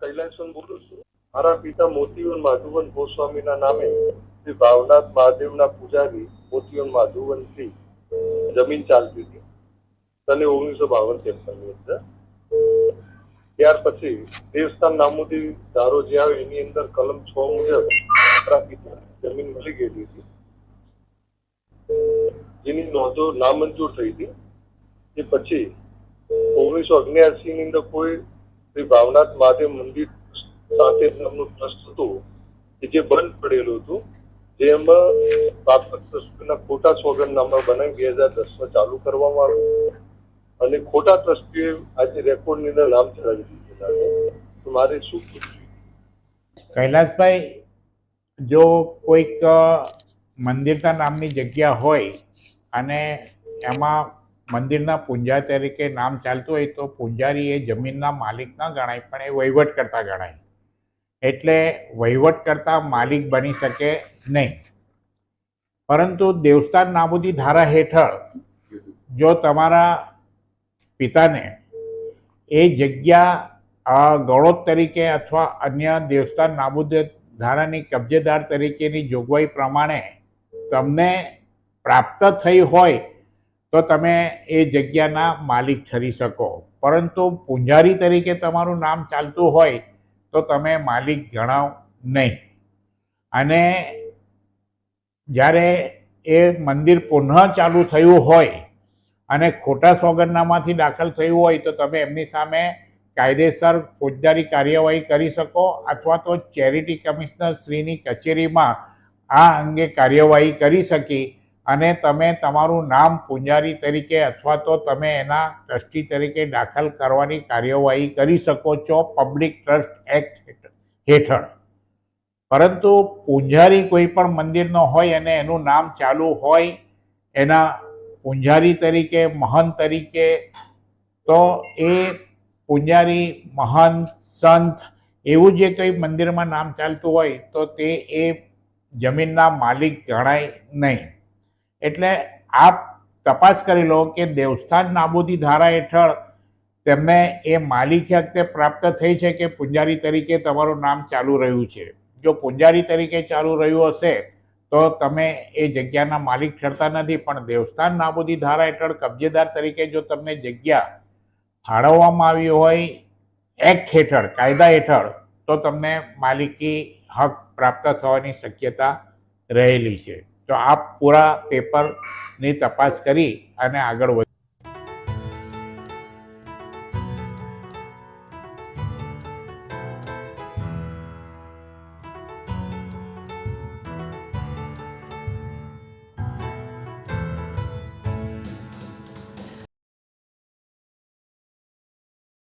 કૈલાસન બોલું છું. મારા પિતા મોતીવન માધુવન ગોસ્વામીના નામે શ્રી ભાવનાથ મહાદેવના પૂજારી મોતીવન માધુવનથી જમીન ચાલતી હતી. સને ઓગણીસો બાવન ત્રેપન અંદર. ત્યાર પછી દેવસ્થાન નામોદી ધારો જે આવે એની અંદર કલમ છ મુજબ મારા પિતા જમીન મળી ગયેલી હતી. જેની નોંધો નામંજૂર થઈ હતી. એ પછી ઓગણીસો અગ્યાસી ની અંદર કોઈ શ્રી ભાવનાથ મહાદેવ મંદિર સાથે નામનું ટ્રસ્ટ હતું કે જે બંધ પડેલું હતું જેમાં પ્રાપ્ત ટ્રસ્ટના ખોટા સોગંદનામા બનાવી બે હજાર દસમાં ચાલુ કરવામાં આવ્યું અને ખોટા ટ્રસ્ટીએ આજે રેકોર્ડની અંદર નામ ચડાવી દીધેલા છે. મારે શું કૈલાસભાઈ, જો કોઈક મંદિરના નામની જગ્યા હોય અને એમાં મંદિરના પૂંજા તરીકે નામ ચાલતું હોય તો પૂંજારી એ જમીનના માલિક ન ગણાય પણ એ વહીવટ કરતા ગણાય. એટલે વહીવટ કરતા માલિક બની શકે નહીં. પરંતુ દેવસ્થાન નાબૂદી ધારા હેઠળ જો તમારા પિતાને એ જગ્યા અ, તરીકે અથવા અન્ય દેવસ્થાન નાબૂદી ધારાની કબજેદાર તરીકેની જોગવાઈ પ્રમાણે તમને પ્રાપ્ત થઈ હોય તો તમે એ જગ્યાના માલિક ઠરી શકો. પરંતુ પૂંજારી તરીકે તમારું નામ ચાલતું હોય તો તમે માલિક ગણાવ નહીં. અને જ્યારે એ મંદિર પુનઃ ચાલુ થયું હોય અને ખોટા સોગંદનામાથી દાખલ થયું હોય તો તમે એમની સામે કાયદેસર ફોજદારી કાર્યવાહી કરી શકો અથવા તો ચેરિટી કમિશનર શ્રીની કચેરીમાં આ અંગે કાર્યવાહી કરી શકી અને તમે તમારું નામ પૂંજારી તરીકે અથવા તો તમે એના ટ્રસ્ટી તરીકે દાખલ કરવાની કાર્યવાહી કરી શકો છો પબ્લિક ટ્રસ્ટ એક્ટ હેઠળ. પરંતુ પૂંજારી કોઈ પણ મંદિરનો હોય અને એનું નામ ચાલુ હોય એના પૂંજારી તરીકે મહંત તરીકે, તો એ પૂંજારી મહંત સંત એવું જે કંઈ મંદિરમાં નામ ચાલતું હોય તો તે એ જમીનના માલિક ગણાય નહીં. એટલે આપ તપાસ કરી લો કે દેવસ્થાન નાબૂદી ધારા હેઠળ તેમને એ માલિકી હકતે પ્રાપ્ત થઈ છે કે પૂંજારી તરીકે તમારું નામ ચાલુ રહ્યું છે. જો પૂંજારી તરીકે ચાલુ રહ્યું હશે, તો તમે એ જગ્યાના માલિક ઠરતા નથી, પણ દેવસ્થાન નાબૂદી ધારા હેઠળ કબજેદાર તરીકે જો તમને જગ્યા ફાળવવામાં આવી હોય, એક્ટ હેઠળ, કાયદા હેઠળ, તો તમને માલિકી હક પ્રાપ્ત થવાની શક્યતા રહેલી છે. તો આપ પૂરા પેપરની તપાસ કરી અને આગળ વધ